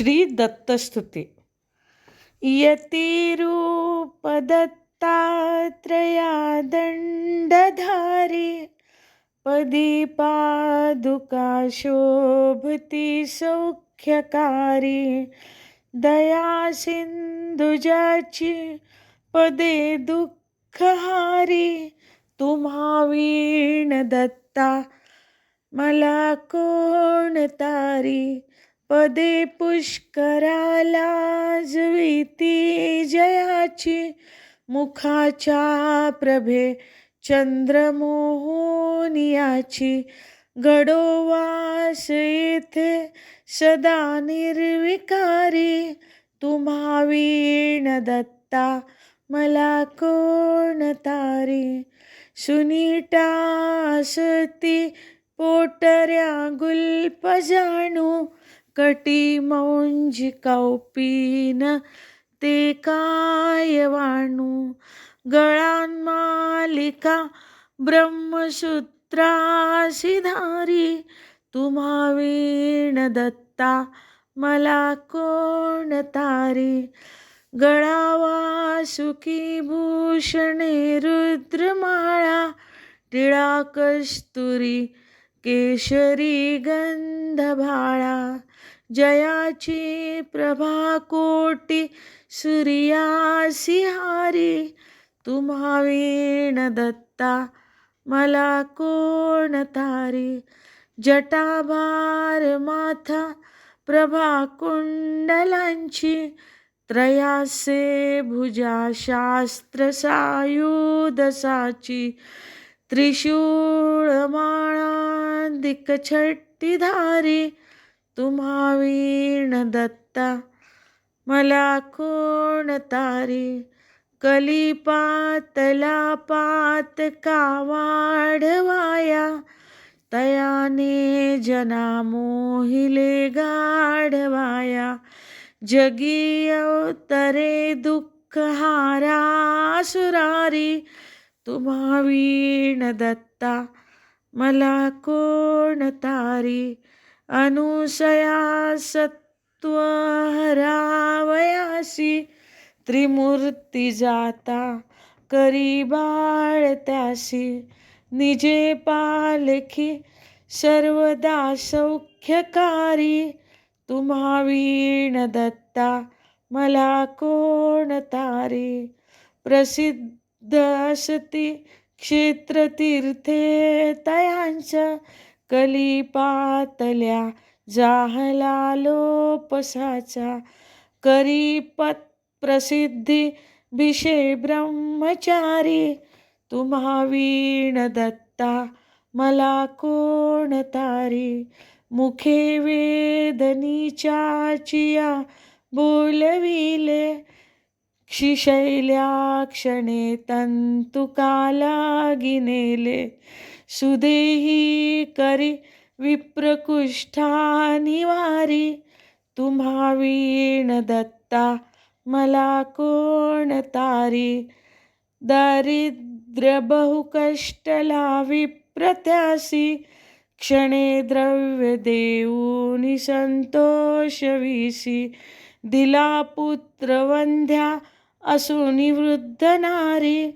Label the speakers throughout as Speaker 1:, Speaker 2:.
Speaker 1: श्री दत्तस्तुती यतिरूपदत्तात्रया दण्डधारी पदी पादुका शोभती सौख्यकारी दया सिंधुजाची पदे दुःखहारी तुम्हा वीण दत्ता मला कोण तारी पदे पुष्कराला जविती जयाची. मुखाच्या प्रभे चंद्रमोहनियाची. गडोवास येथे सदा निर्विकारी. तुम्हा वीण दत्ता मला कोण तारी? सुनीटा असती पोटऱ्या गुल्प जाणू. कटी मौंजी कौपीन ते काय वाणू? गळान मालिका ब्रह्मसूत्राशी धारी तुम्हा वीण दत्ता मला कोण तारी? गळावा सुखी भूषणे रुद्रमाळा टिळा कस्तुरी केशरी गंधभाळा जयाची प्रभा कोटी सूर्यासी हारी तुम्हा वीण दत्ता मला कोण तारी? जटाभार माथा प्रभा कुंडलांची त्रयासे भुजा शास्त्र सायुधसाची त्रिशूळ माळा दिकछट्टीधारी तुम्हा वीण दत्ता मला कोण तारी कलिपातला पात का वाढवाया तयाने जना मोहिले गाढवाया जगी अवतरे दुःख हारा सुरारी तुम्हा वीण दत्ता मला कोण तारी अनुसया सत्व हरावयासी त्रिमूर्ती जाता करी बाळ त्यासी निजे पालखी सर्वदा सौख्यकारी तुम्हा वीण दत्ता मला कोण तारी? प्रसिद्ध असती क्षेत्रतीर्थे तयांच्या कलिपातल्या जाहला लोपसाचा करी पत प्रसिद्धी भिषे ब्रह्मचारी. तुम्हा वीण दत्ता मला कोण तारी? मुखे वेदनीच्या चिया बोलविले. क्षिशैल्या क्षणे तंतुकाला गिनेले. सुदेही करी विप्रकुष्ठा निवारी तुम्हा वीण दत्ता मला कोण तारी? दारिद्र्य बहुकष्टला विप्रत्यासी क्षणे द्रव्य देऊनी संतोष विसी. दिला पुत्र वंध्या असुनी वृद्ध नारी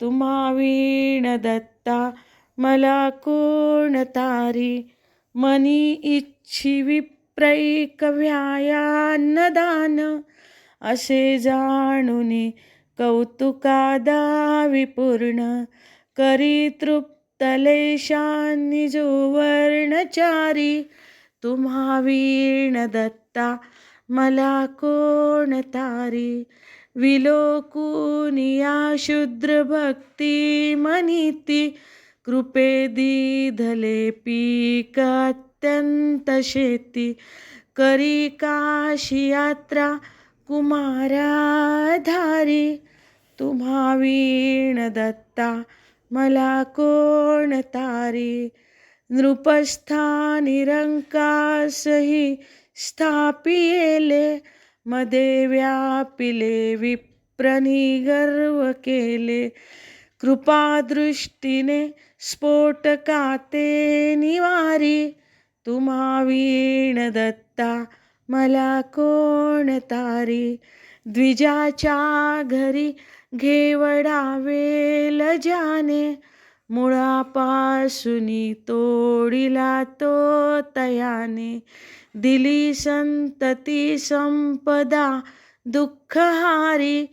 Speaker 1: तुम्हा वीण दत्ता मला कोण तारी? मनी इच्छी विप्रैक व्यायान्नदान असे जाणुनी कौतुकादा विपूर्ण. करी तृप्तलेशांनी जो वर्णचारी. तुम्हा वीण दत्ता मला कोण तारी? विलोकुनिया शुद्र भक्ती मनिती. कृपे दिधले पीक अत्यंत शेती. करी काशी यात्रा कुमाराधारी. तुम्हा वीण दत्ता मला कोण तारी? नृपस्था निरंकासही स्थापिले मध्ये व्यापिले विप्रनी गर्व केले. कृपादृष्टीने स्फोटकाते निवारी तुम्हा वीण दत्ता मला कोण तारी? द्विजाच्या घरी घेवडावेल जाने मुळापासुनी तोडिला तो तयाने. दिली संतती संपदा दुःखहारी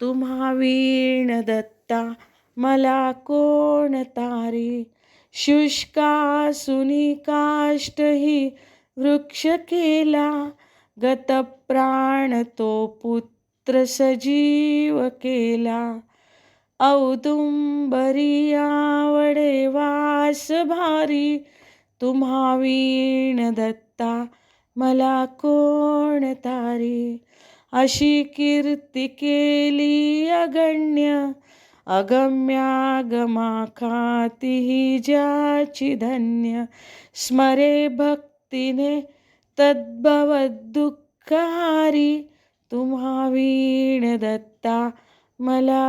Speaker 1: तुम्हा वीण दत्ता मला कोण तारी? शुष्कासुनी काष्टही वृक्ष केला. गतप्राण तो पुत्र सजीव केला. औदुंबरी आवडे वास भारी. तुम्हा वीण दत्ता मला कोण तारी? अशी कीर्ती केली अगण्य. अगम्यागमा खातीही ज्याची धन्य। स्मरे भक्तीने तद्भवदुःखहारी तुम्हा वीण दत्ता मला